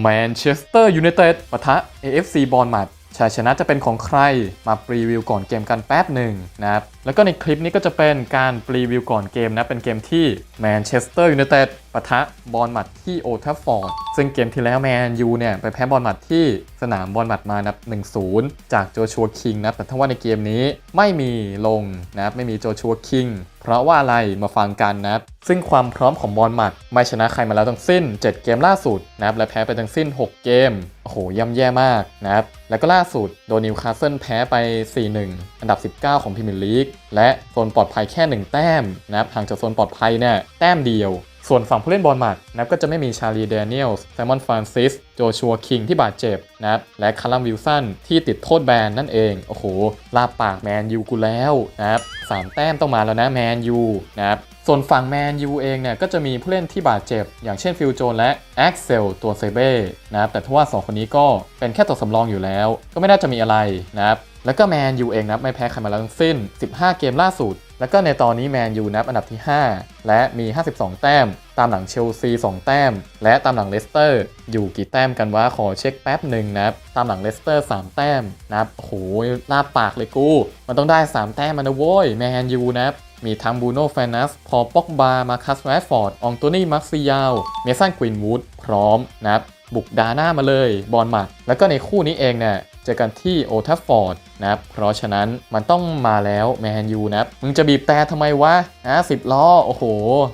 แมนเชสเตอร์ยูไนเต็ดปะทะ AFC บอลมัดชัยชนะจะเป็นของใครมาปรีวิวก่อนเกมกันแป๊บหนึ่งนะครับ แล้วก็ในคลิปนี้ก็จะเป็นการปรีวิวก่อนเกมนะ เป็นเกมที่แมนเชสเตอร์ยูไนเต็ดปะทะบอลมัดที่โอทัฟฟอร์ด ซึ่งเกมที่แล้วแมนยูเนี่ยไปแพ้บอลมัดที่สนามบอลมัดมานับ 1-0 จากโจชัวคิงนะแต่ถ้าว่าในเกมนี้ไม่มีลงนะครับไม่มีโจชัวคิงเพราะว่าอะไรมาฟังกันนะครับซึ่งความพร้อมของบอลหมัดไม่ชนะใครมาแล้วทั้งสิ้น 7 เกมล่าสุดนะครับและแพ้ไปทั้งสิ้น 6 เกมโอ้โหย่ำแย่มากนะครับแล้วก็ล่าสุดโดนนิวคาสเซิลแพ้ไป 4-1 อันดับ 19 ของพรีเมียร์ลีกและโซนปลอดภัยแค่ 1 แต้มนะครับห่างจากโซนปลอดภัยเนี่ยแต้มเดียว ส่วนฝั่งผู้เล่นบอลหมัดนะครับก็จะไม่มีชาลีเดเนียลส์ไซมอนฟรานซิสโจชัวคิงที่บาดเจ็บนะครับและคาร์ลัมวิลสันที่ติดโทษแบนนั่นเอง โอ้โห ลาปากแมนยูกูแล้วนะครับสามแต้มต้องมาแล้วนะแมนยูนะครับส่วนฝั่งแมนยูเองเนี่ยก็จะมีผู้เล่นที่บาดเจ็บ อย่างเช่นฟิลโจนและแอ็กเซลตัวเซเบ้นะครับแต่ทว่า 2 คนนี้ก็เป็นแค่ตัวสำรองอยู่แล้ว ก็ไม่น่าจะมีอะไรนะครับแล้วก็แมนยูเองนับไม่แพ้ใครมาแล้วทั้งสิ้น 15 เกมล่าสุด แล้วก็ในตอนนี้แมนยูนับอันดับที่ 5 และมี 52 แต้ม ตามหลังเชลซี 2 แต้ม และตามหลังเลสเตอร์ อยู่กี่แต้มกันวะขอเช็คแป๊บหนึ่งนะครับ ตามหลังเลสเตอร์ 3 แต้มนะครับโอ้โหลาบปากเลยกู มันต้องได้ 3 แต้มมันนะโว้ยแมนยูนะครับมีทั้งบูโน่แฟนัส พอป็อกบา มาคัสแรดฟอร์ดองโตนี่มักซิยาว เมสันกวินวูด พร้อมนะครับ บุกดาหน้ามาเลย บอลหมัด แล้วก็ในคู่นี้เองเนี่ย จอกันที่โอทัฟฟอร์ดนะครับ เพราะฉะนั้นมันต้องมาแล้วแมนยูนะครับ มึงจะบีบแต่ทำไมวะนะสิบล้อ โอ้โห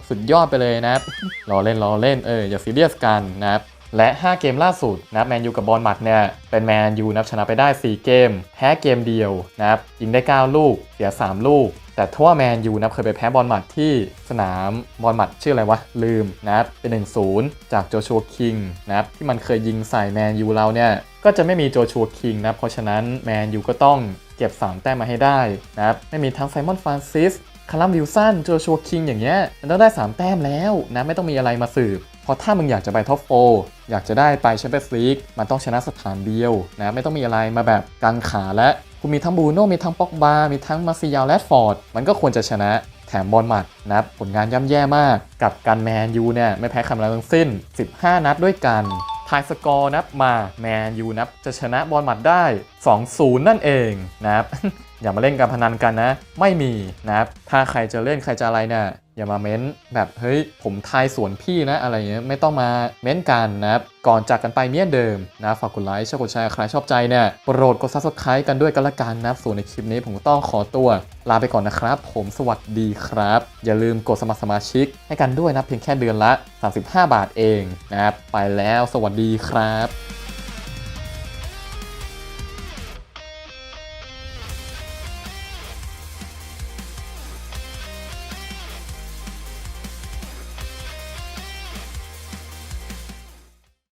สุดยอดไปเลยนะครับรอเล่นรอเล่น เออ อย่าซีเรียสกันนะครับ และ 5 เกมล่าสุดนะแมนยูกับบอลหมัดเนี่ย เป็นแมนยูนะชนะไปได้ 4 เกม แพ้เกมเดียวนะครับยิงได้ 9 ลูก เสีย 3 ลูก แต่ทั่วแมนยูนะเคยไปแพ้บอลหมัดที่สนามบอลหมัดชื่ออะไรวะ ลืมนะเป็น1-0 จากโจชัวคิงนะที่มันเคยยิงใส่แมนยูเราเนี่ยก็จะไม่มีโจชัวคิงนะเพราะฉะนั้นแมนยูก็ต้องเก็บ 3 แต้มมาให้ได้นะครับไม่มีทั้งไซมอนฟรานซิสคารัมวิลสันโจชัวคิงอย่างเงี้ยมันต้องได้ 3 แต้มแล้วนะไม่ต้องมีอะไรมาสืบเพราะถ้ามึงอยากจะไปท็อปโฟ อยากจะได้ไปแชมเปี้ยนส์ลีกมันต้องชนะสถานเดียวนะไม่ต้องมีอะไรมาแบบกังขาและคุณมีทั้งบูโน่มีทั้งป็อกบา มีทั้งมาซิยาลแรดฟอร์ด มันก็ควรจะชนะแถมบอลหมัดนะผลงานย่ำแย่มาก กับการแมนยูเนี่ยไม่แพ้คำแล้วทั้งสิ้น 15 นัดด้วยกันทายสกอร์นับมาแมนยูนับจะชนะบอลหมัดได้ 2-0 นั่นเองนะครับอย่ามาเล่นการพนันกันนะ ไม่มีนะครับถ้าใครจะเล่นใครจะอะไรเนี่ย อย่ามาเม้นแบบเฮ้ยผมทายสวนพี่นะอะไรเงี้ยไม่ต้องมาเม้นกันนะครับก่อนจากกันไปเมียเดิมนะฝากกดไลค์ชอบกดแชร์ใครชอบใจเนี่ยโปรดกดซับสไครต์กันด้วยกันละกันนะครับส่วนในคลิปนี้ผมต้องขอตัว ลาไปก่อนนะครับ ผมสวัสดีครับ อย่าลืมกดสมัครสมาชิกให้กันด้วยนะเพียงแค่เดือนละ 35 บาทเองนะครับไปแล้วสวัสดีครับ